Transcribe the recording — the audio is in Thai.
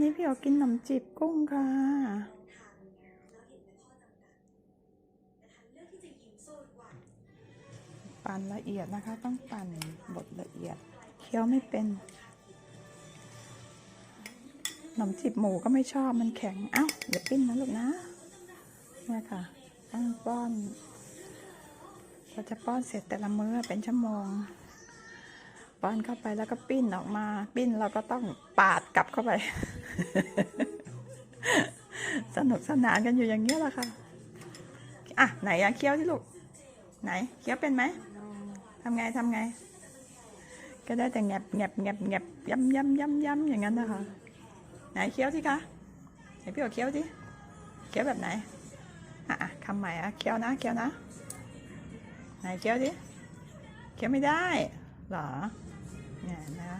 นี้พี่ออกกินขนมจีบกุ้งค่ะปั่นละเอียดนะคะ ต้องปั่นบดละเอียด เคี้ยวไม่เป็นขนมจีบหมูก็ไม่ชอบมันแข็ง เอ้าอย่าปิ้นนะลูกนะเนี่ยค่ะต้องป้อนเราจะป้อนเสร็จแต่ละมื้อเป็นชั่วโมง ป้อนเข้าไปแล้วก็ปิ้นออกมา ปิ้นเราก็ต้องปาดกลับเข้าไป สนุกสนานกันอยู่อย่างเงี้ยแหละค่ะ อะ ไหนอะเคี้ยวที่ลูก ไหน เคี้ยวเป็นไหมทำไงทำไง ก็ได้แต่แงบแงบแงบแงบย้ำย้ำย้ำย้ำอย่างนั้นนะคะ ไหนเคี้ยวสิคะ ไหนพี่บอกเคี้ยวสิ เคี้ยวแบบไหน อะอะคำใหม่อะเคี้ยวนะเคี้ยวนะ ไหนเคี้ยวสิ เคี้ยวไม่ได้ หรอเนี่ยนะ